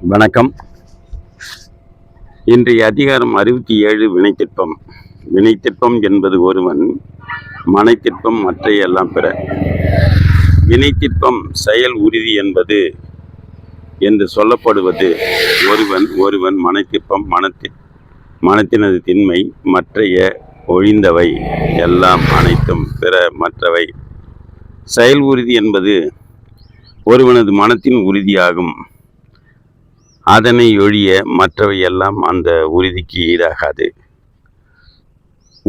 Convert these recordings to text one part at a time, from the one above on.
வணக்கம். இன்றைய அதிகாரம் அறுபத்தி ஏழு வினைத்திற்பம் வினைத்திற்பம் என்பது ஒருவன் மனைத்திற்பம் மற்றையெல்லாம் பிற. வினைத்திற்பம் செயல் உறுதி என்பது என்று சொல்லப்படுவது ஒருவன் ஒருவன் மனைத்திற்பம் மனத்தி மனத்தினது திண்மை மற்றைய ஒழிந்தவை எல்லாம் அனைத்தும் பிற மற்றவை. செயல் உறுதி என்பது ஒருவனது மனத்தின் உறுதியாகும். அதனை ஒழிய மற்றவையெல்லாம் அந்த உறுதிக்கு ஈடாகாது.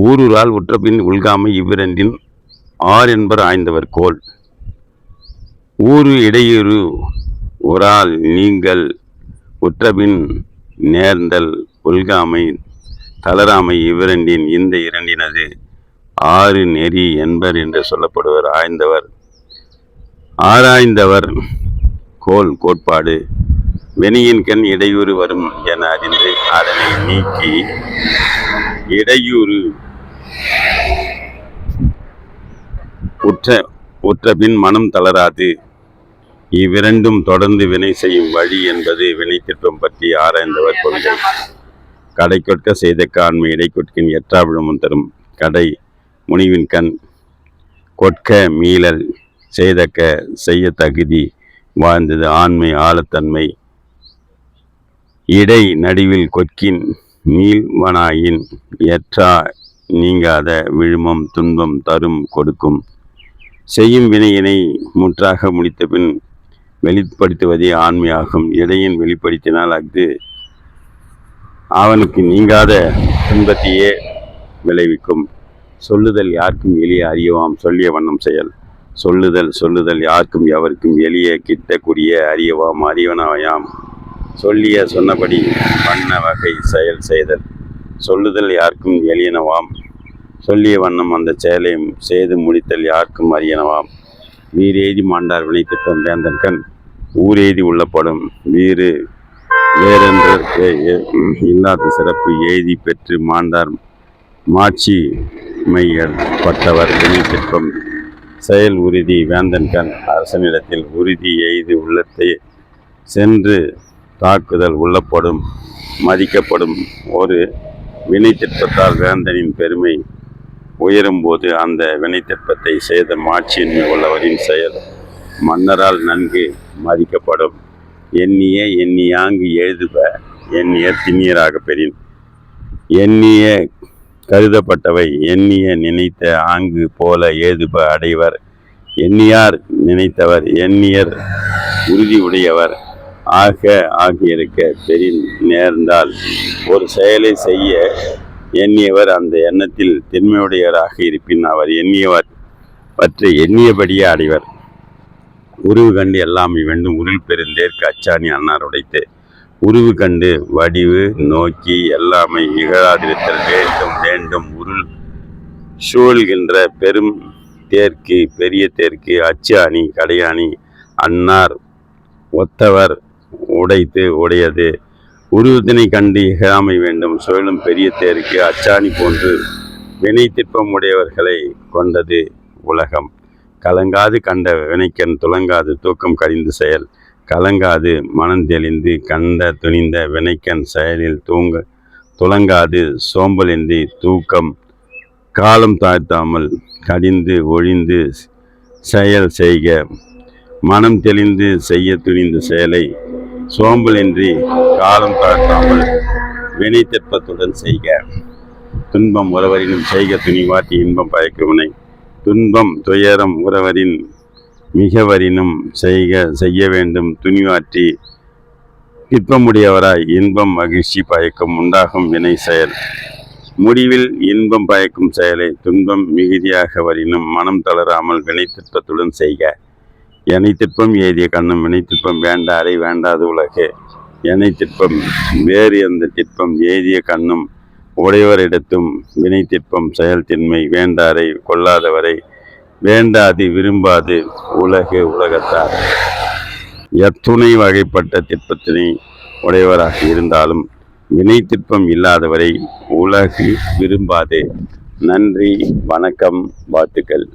ஊரூரால் உற்றபின் உள்காமை இவ்விரண்டின் ஆர் என்பர் ஆய்ந்தவர் கோல். ஊரு இடையூறு உரால் நீங்கள் உற்றபின் நேர்ந்தல் உள்காமை தளராமை இவ்விரண்டின் இந்த இரண்டினது ஆறு நெறி என்பர் என்று சொல்லப்படுவர் ஆய்ந்தவர். ஆராய்ந்தவர் கோல் கோட்பாடு. வெனியின் கண் இடையூறு வரும் என அறிந்து அதனை நீக்கி இடையூறு உற்ற உற்றபின் மனம் தளராது. இவ்விரண்டும் தொடர்ந்து வினை செய்யும் வழி என்பது வினைத்திற்பம் பற்றி ஆராய்ந்தவர் கொள்கை கடை கொட்க செய்த காண்மை இடை கொட்கின் எற்றாவிழமும் தரும். கடை முனிவின் கண் கொட்க மீளல் செய்தக்க செய்ய தகுதி வாழ்ந்தது ஆண்மை ஆழத்தன்மை இடை நடுவில் கொக்கின் நீள்வனாயின் ஏற்றா நீங்காத விழுமம் துன்பம் தரும் கொடுக்கும். செய்யும் வினையினை முற்றாக முடித்த பின் வெளிப்படுத்துவதே ஆண்மையாகும். இடையின் வெளிப்படுத்தினால் அஃது அவனுக்கு நீங்காத துன்பத்தையே விளைவிக்கும். சொல்லுதல் யாருக்கும் எளிய அறியவாம். சொல்லிய வண்ணம் செயல். சொல்லுதல் சொல்லுதல் யாருக்கும் எவருக்கும் எளிய கிட்டக்கூடிய அறியவாம். அறிவனாயாம். சொல்லிய சொன்னபடி வண்ண வகை செயல் செய்தல். சொல்லுதல் யாருக்கும் எளியனவாம். சொல்லிய வண்ணம் அந்த செயலை செய்து முடித்தல் யாருக்கும் அரியனவாம். வீரேதி மாண்டார் வினைத்திட்டம் வேந்தன் கண் ஊரேதி உள்ளப்படும். வீறு வேறென்றற்கு இல்லாத சிறப்பு எய்தி பெற்று மாண்டார் மாட்சி மையர் பட்டவர் வினைத்திற்பம் செயல் உறுதி வேந்தன் கண் அரசனிடத்தில் உறுதி எய்து உள்ளத்தை சென்று தாக்குதல் உள்ளப்படும் மதிக்கப்படும் ஒரு வினைத்திற்பத்தால் வேந்தனின் பெருமை உயரும்போது அந்த வினைத்திற்பத்தை செய்த மாட்சியின்மை உள்ளவரின் செயல் மன்னரால் நன்கு மதிக்கப்படும். எண்ணிய எண்ணியாங்கு எழுதுப எண்ணிய திண்ணியராக பெறின். எண்ணிய கருதப்பட்டவை எண்ணிய நினைத்த ஆங்கு போல ஏதுப அடைவர். எண்ணியார் நினைத்தவர் எண்ணியர் உறுதி உடையவர். ஆக ஆகியிருக்க தெரி நேர்ந்தால் ஒரு செயலை செய்ய எண்ணியவர் அந்த எண்ணத்தில் திண்மையுடையவராக இருப்பின் அவர் எண்ணியவர் பற்றி எண்ணியபடியே அடைவர் உருவு கண்டு எல்லாம் வேண்டும் உருள் பெருந்தேற்கு அச்சாணி அன்னார் உடைத்து உருவு கண்டு வடிவு நோக்கி எல்லாமே இகழாதிருத்தல் வேண்டும் வேண்டும் உருள் சூழ்கின்ற பெரும் தேர்க்கு பெரிய தேர்க்கு அச்சாணி கடையாணி அன்னார் ஒத்தவர் உடைத்து உடையது. உருவத்தினை கண்டு இகழாமை வேண்டும். சுழலும் பெரிய தேருக்கு அச்சாணி போன்று வினை திட்பம் உடையவர்களை கொண்டது உலகம். கலங்காது கண்ட வினைக்கண் துலங்காது தூக்கம் கழிந்து செயல். கலங்காது மனம் தெளிந்து கண்ட துணிந்த வினைக்கண் செயலில் தூங்க துலங்காது சோம்பலின்றி தூக்கம். காலம் தாழ்த்தாமல் கடிந்து ஒழிந்து செயல் செய்க. மனம் தெளிந்து செய்ய துணிந்த செயலை சோம்பலின்றி காலம் தாழ்த்தாமல் வினைத்திற்பத்துடன் செய்க. துன்பம் உறவரினும் செய்க துணிவாட்டி இன்பம் பயக்குவினை துன்பம் துயரம் உறவரின் மிகவரினும் செய்க செய்ய வேண்டும். துணிவாற்றி திற்பமுடையவராய் இன்பம் மகிழ்ச்சி பயக்கம் உண்டாகும் வினை செயல். முடிவில் இன்பம் பயக்கும் செயலை துன்பம் மிகுதியாக வரினும் மனம் தளராமல் வினைத்திற்பத்துடன் செய்க. என்னை திற்பம் ஏதிய கண்ணும் வினைத்திற்பம் வேண்டாரை வேண்டாது உலகே. என்னை திற்பம் வேறு எந்த திற்பம் ஏதிய கண்ணும் உடையவரிடத்தும் வினைத்திற்பம் செயல்தின்மை வேண்டாரை கொள்ளாதவரை வேண்டாது விரும்பாது உலகு உலகத்தார். எத்துணை வகைப்பட்ட திற்பத்தினை உடையவராக இருந்தாலும் வினை திற்பம் இல்லாதவரை உலகு விரும்பாது. நன்றி வணக்கம் வாழ்த்துக்கள்.